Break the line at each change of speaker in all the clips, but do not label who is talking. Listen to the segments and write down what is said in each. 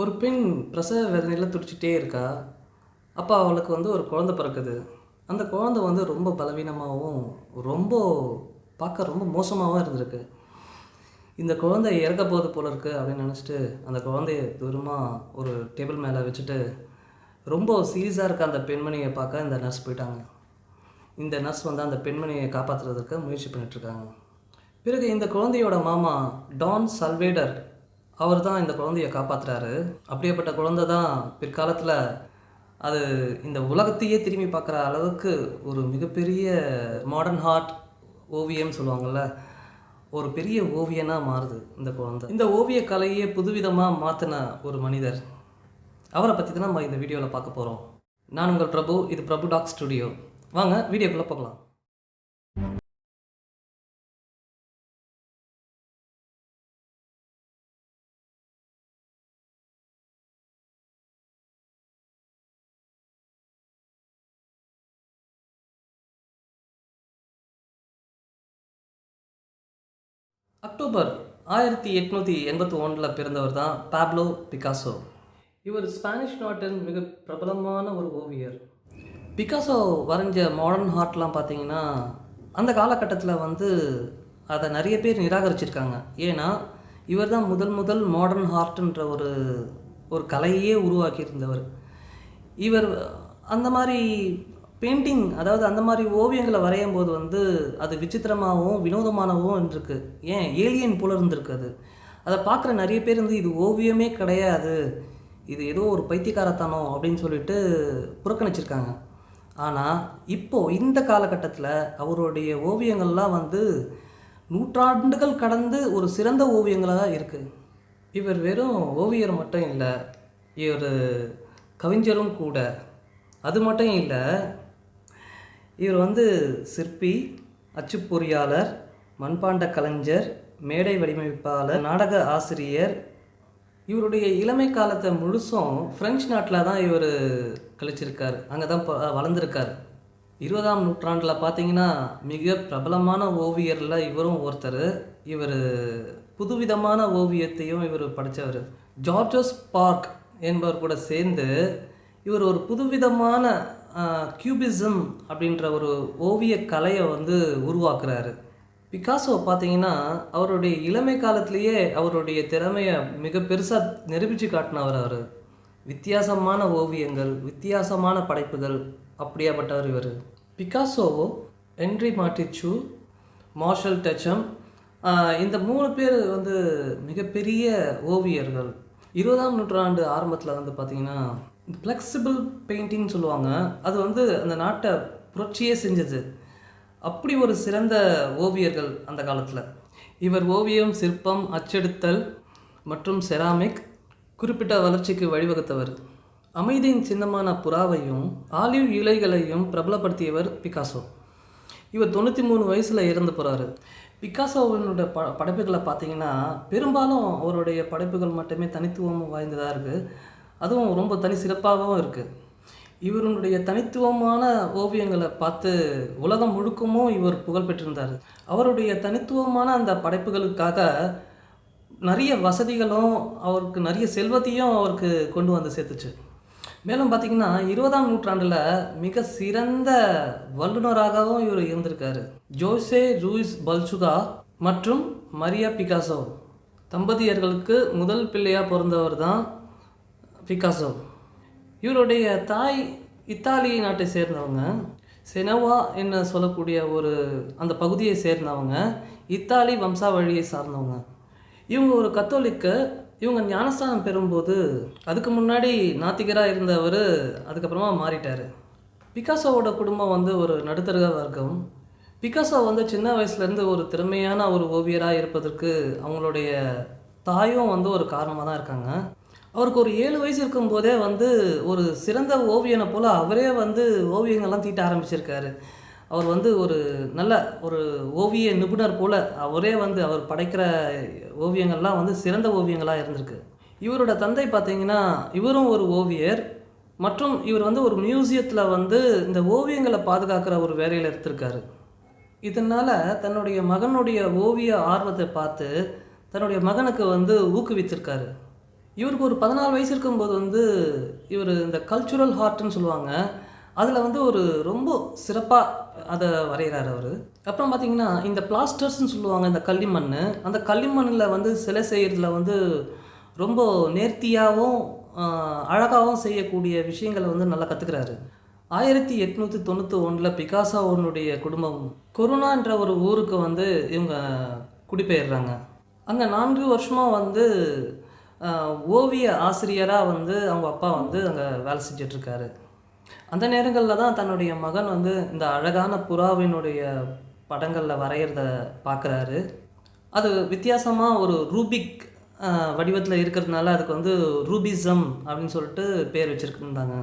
ஒரு பெண் பிரசவ வேதனையில் துடிச்சிட்டே இருக்கா? அப்போ அவளுக்கு வந்து ஒரு குழந்தை பிறக்குது. அந்த குழந்தை வந்து ரொம்ப பலவீனமாகவும் ரொம்ப பார்க்க ரொம்ப மோசமாகவும் இருந்திருக்கு. இந்த குழந்தை இறக்க போகுது போல இருக்குது அப்படின்னு நினச்சிட்டு அந்த குழந்தைய தூரமாக ஒரு டேபிள் மேலே வச்சுட்டு ரொம்ப சீரியஸாக இருக்க அந்த பெண்மணியை பார்க்க இந்த நர்ஸ் போயிட்டாங்க. இந்த நர்ஸ் வந்து அந்த பெண்மணியை காப்பாற்றுறதுக்கு முயற்சி பண்ணிகிட்ருக்காங்க பிறகு இந்த குழந்தையோட மாமா டான் சல்வேடர் அவர் தான் இந்த குழந்தைய காப்பாற்றுறாரு அப்படியேப்பட்ட குழந்தை தான் பிற்காலத்தில் அது இந்த உலகத்தையே திரும்பி பார்க்குற அளவுக்கு ஒரு மிகப்பெரிய மாடர்ன் ஹார்ட் ஓவியம் சொல்லுவாங்கள்ல ஒரு பெரிய ஓவியனாக மாறுது இந்த குழந்தை. இந்த ஓவிய கலையே புதுவிதமாக மாற்றின ஒரு மனிதர். அவரை பற்றி தான் நம்ம இந்த வீடியோவில் பார்க்க போகிறோம் நான் உங்கள் பிரபு இது பிரபு டாக் ஸ்டுடியோ. வாங்க வீடியோக்குள்ளே போகலாம். அக்டோபர் ஆயிரத்தி எட்நூற்றி எண்பத்தி ஒன்றில் பிறந்தவர் தான் பாப்லோ பிகாசோ இவர் ஸ்பானிஷ் நாட்டின் மிக பிரபலமான ஒரு ஓவியர். பிகாசோ வரைஞ்ச மாடர்ன் ஹார்ட்லாம் பார்த்தீங்கன்னா அந்த காலகட்டத்தில் வந்து அதை நிறைய பேர் நிராகரிச்சிருக்காங்க. ஏன்னா இவர் தான் முதல் முதல் மாடர்ன் ஹார்ட்ன்ற ஒரு ஒரு கலையே உருவாக்கியிருந்தவர். இவர் அந்த மாதிரி பெயிண்டிங் அதாவது அந்த மாதிரி ஓவியங்களை வரையும் போது வந்து அது விசித்திரமாகவும் வினோதமானவும் இருக்கு ஏன்? ஏலியன் போல இருந்திருக்கு அது. அதை பார்க்குற நிறைய பேர் வந்து இது ஓவியமே கிடையாது. இது ஏதோ ஒரு பைத்தியக்காரத்தனம் அப்படின்னு சொல்லிட்டு புறக்கணிச்சிருக்காங்க. ஆனால் இப்போது இந்த காலகட்டத்தில் அவருடைய ஓவியங்கள்லாம் வந்து நூற்றாண்டுகள் கடந்து ஒரு சிறந்த ஓவியங்களாக தான் இருக்குது இவர் வெறும் ஓவியர் மட்டும் இல்லை இவர் கவிஞரும் கூட. அது மட்டும் இல்லை இவர் வந்து சிற்பி அச்சுப்பொறியாளர் மண்பாண்ட கலைஞர் மேடை வடிவமைப்பாளர் நாடக ஆசிரியர். இவருடைய இளமை காலத்தை முழுசும் ஃப்ரெஞ்சு நாட்டில் தான் இவர் கழிச்சிருக்கார். அங்கே தான் ப- வளர்ந்துருக்கார். இருபதாம் நூற்றாண்டில் பார்த்தீங்கன்னா மிக பிரபலமான ஓவியரில் இவரும் ஒருத்தர். இவர் புதுவிதமான ஓவியத்தையும் இவர் படைத்தவர் ஜார்ஜஸ் பார்க் என்பவர் கூட சேர்ந்து இவர் ஒரு புதுவிதமான கியூபிசம் அப்படின்ற ஒரு ஓவிய கலையை வந்து உருவாக்குறாரு. பிகாசோ பார்த்தீங்கன்னா அவருடைய இளமை காலத்திலேயே அவருடைய திறமையை மிக பெருசாக நிரூபித்து காட்டினவர் அவர். வித்தியாசமான ஓவியங்கள் வித்தியாசமான படைப்புகள் அப்படியாப்பட்டவர் இவர். Picasso Henri Matisse Marcel Duchamp இந்த மூணு பேர் வந்து மிகப்பெரிய ஓவியர்கள். இருபதாம் நூற்றாண்டு ஆரம்பத்தில் வந்து பார்த்திங்கன்னா ஃப்ளெக்சிபிள் பெயிண்டிங்னு சொல்லுவாங்க. அது வந்து அந்த நாட்டை புரட்சியே செஞ்சது. அப்படி ஒரு சிறந்த ஓவியர்கள் அந்த காலத்தில். இவர் ஓவியம் சிற்பம் அச்செடுத்தல் மற்றும் செராமிக் குறிப்பிட்ட வளர்ச்சிக்கு வழிவகுத்தவர். அமைதியின் சின்னமான புறாவையும் ஆலிவ் இலைகளையும் பிரபலப்படுத்தியவர் பிகாசோ. இவர் தொண்ணூற்றி மூணு வயசில் இறந்து போகிறாரு பிகாசோவினுடைய ப படைப்புகளை பார்த்தீங்கன்னா பெரும்பாலும் அவருடைய படைப்புகள் மட்டுமே தனித்துவம் வாய்ந்ததாக இருக்குது அதுவும் ரொம்ப தனி சிறப்பாகவும் இருக்குது இவருடைய தனித்துவமான ஓவியங்களை பார்த்து உலகம் முழுக்கமும் இவர் புகழ் பெற்றிருந்தார். அவருடைய தனித்துவமான அந்த படைப்புகளுக்காக நிறைய வசதிகளும் அவருக்கு நிறைய செல்வத்தையும் அவருக்கு கொண்டு வந்து சேர்த்துச்சு. மேலும் பார்த்தீங்கன்னா இருபதாம் நூற்றாண்டில் மிக சிறந்த வல்லுநராகவும் இவர் இருந்திருக்காரு. ஜோசே ரூயிஸ் பல்சுகா மற்றும் மரியா பிகாசோ. தம்பதியர்களுக்கு முதல் பிள்ளையாக பிறந்தவர் தான் பிகாசோ. இவருடைய தாய் இத்தாலி நாட்டை சேர்ந்தவங்க. செனவா என்ன சொல்லக்கூடிய ஒரு அந்த பகுதியை சேர்ந்தவங்க. இத்தாலி வம்சாவழியை சார்ந்தவங்க. இவங்க ஒரு கத்தோலிக்கு இவங்க ஞானஸ்தானம் பெறும்போது அதுக்கு முன்னாடி நாத்திகராக இருந்தவர் அதுக்கப்புறமா மாறிட்டார். பிகாசோவோட குடும்பம் வந்து ஒரு நடுத்தர வர்க்கம். பிகாசோ வந்து சின்ன வயசுலேருந்து ஒரு திறமையான ஒரு ஓவியராக இருப்பதற்கு அவங்களுடைய தாயும் வந்து ஒரு காரணமாக தான் இருக்காங்க. அவருக்கு ஒரு ஏழு வயசு இருக்கும்போதே வந்து ஒரு சிறந்த ஓவியனை போல் அவரே வந்து ஓவியங்கள்லாம் தீட்ட ஆரம்பிச்சிருக்காரு. அவர் வந்து ஒரு நல்ல ஒரு ஓவிய நிபுணர் போல் அவரே வந்து அவர் படைக்கிற ஓவியங்கள்லாம் வந்து சிறந்த ஓவியங்களாக இருந்திருக்கு. இவரோட தந்தை பார்த்தீங்கன்னா இவரும் ஒரு ஓவியர். மற்றும் இவர் வந்து ஒரு மியூசியத்தில் வந்து இந்த ஓவியங்களை பாதுகாக்கிற ஒரு வேலையில் எடுத்திருக்காரு இதனால் தன்னுடைய மகனுடைய ஓவிய ஆர்வத்தை பார்த்து தன்னுடைய மகனுக்கு வந்து ஊக்குவித்திருக்காரு. இவருக்கு ஒரு பதினாலு வயசு இருக்கும்போது வந்து இவர் இந்த கல்ச்சுரல் ஹார்ட்னு சொல்லுவாங்க. அதில் வந்து ஒரு ரொம்ப சிறப்பாக அதை வரைகிறார் அவர். அப்புறம் பார்த்தீங்கன்னா இந்த பிளாஸ்டர்ஸ்னு சொல்லுவாங்க இந்த களிமண் அந்த களிமண்ணில் வந்து சிலை செய்கிறதுல வந்து ரொம்ப நேர்த்தியாகவும் அழகாகவும் செய்யக்கூடிய விஷயங்களை வந்து நல்லா கற்றுக்கிறாரு ஆயிரத்தி எட்நூற்றி தொண்ணூற்றி ஒன்றில் பிகாசாவோனுடைய குடும்பம் கொரோனான்ற ஒரு ஊருக்கு வந்து இவங்க குடிபெயர்றாங்க. அங்கே நான்கு வருஷமாக வந்து ஓவிய ஆசிரியராக வந்து அவங்க அப்பா வந்து அங்கே வேலை செஞ்சிட்ருக்காரு. அந்த நேரங்களில் தான் தன்னுடைய மகன் வந்து இந்த அழகான புறாவினுடைய படங்களில் வரைகிறத பார்க்குறாரு அது வித்தியாசமாக ஒரு ரூபிக் வடிவத்தில் இருக்கிறதுனால அதுக்கு வந்து ரூபிசம் அப்படின்னு சொல்லிட்டு பேர் வச்சுருந்தாங்க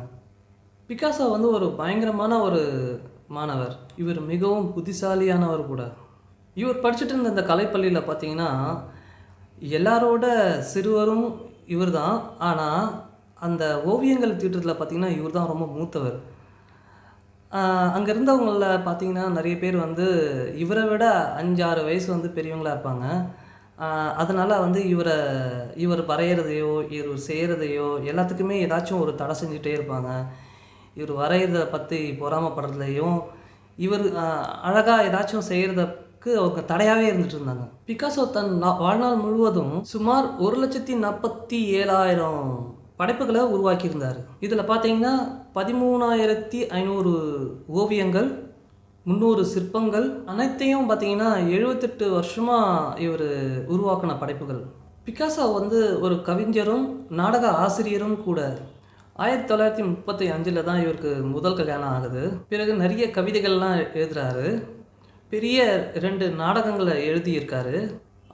பிகாசோ வந்து ஒரு பயங்கரமான ஒரு மாணவர். இவர் மிகவும் புத்திசாலியானவர் கூட. இவர் படிச்சுட்டு இருந்த இந்த கலைப்பள்ளியில் பார்த்தீங்கன்னா எல்லாரோட சிறுவரும் இவர் தான் ஆனால் அந்த ஓவியங்கள் தீட்டத்தில் பார்த்திங்கன்னா இவர் தான் ரொம்ப மூத்தவர். அங்கே இருந்தவங்களில் பார்த்தீங்கன்னா நிறைய பேர் வந்து இவரை விட அஞ்சாறு வயசு வந்து பெரியவங்களாக இருப்பாங்க. அதனால் வந்து இவரை இவர் வரைகிறதையோ இவர் செய்கிறதையோ எல்லாத்துக்குமே ஏதாச்சும் ஒரு தடை செஞ்சுட்டே இருப்பாங்க. இவர் வரைகிறத பற்றி பொறாமப்படுறதுலையும் இவர் அழகாக ஏதாச்சும் அவருக்கு அவங்க தடையாகவே இருந்துட்டு இருந்தாங்க. பிகாசோ தன் நா- வாழ்நாள் முழுவதும் சுமார் ஒரு லட்சத்தி நாற்பத்தி ஏழாயிரம் படைப்புகளை உருவாக்கியிருந்தார். இதில் பார்த்தீங்கன்னா பதிமூணாயிரத்தி ஐநூறு ஓவியங்கள் முந்நூறு சிற்பங்கள் அனைத்தையும் பார்த்தீங்கன்னா எழுபத்தெட்டு வருஷமாக இவர் உருவாக்கின படைப்புகள். பிகாசோ வந்து ஒரு கவிஞரும் நாடக ஆசிரியரும் கூட. ஆயிரத்தி தொள்ளாயிரத்தி முப்பத்தி அஞ்சில் தான் இவருக்கு முதல் கல்யாணம் ஆகுது. பிறகு நிறைய கவிதைகள்லாம் எழுதுறாரு. பெரிய ரெண்டு நாடகங்களை எழுதியிருக்காரு.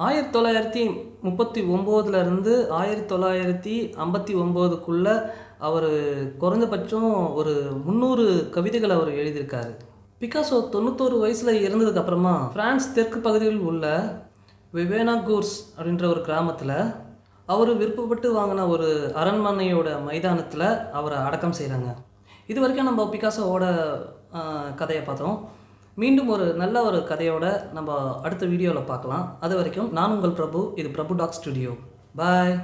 ஆயிரத்தி தொள்ளாயிரத்தி முப்பத்தி ஒம்போதுலேருந்து ஆயிரத்தி தொள்ளாயிரத்தி ஐம்பத்தி ஒம்போதுக்குள்ளே அவர் குறைந்தபட்சம் ஒரு முந்நூறு கவிதைகள் அவர் எழுதியிருக்காரு. பிகாசோ தொண்ணூத்தோரு வயசில் இறந்ததுக்கப்புறமா பிரான்ஸ் தெற்கு பகுதியில் உள்ள விவேனாகூர்ஸ் அப்படின்ற ஒரு கிராமத்தில் அவர் விருப்பப்பட்டு வாங்கின ஒரு அரண்மனையோட மைதானத்தில் அவரை அடக்கம் செய்கிறாங்க இது வரைக்கும் நம்ம பிகாசோவோட கதையை பார்த்தோம். மீண்டும் ஒரு நல்ல ஒரு கதையோட நம்ம அடுத்த வீடியோவில் பார்க்கலாம். அது வரைக்கும் நான் உங்கள் பிரபு இது பிரபு டாக் ஸ்டுடியோ. பாய்.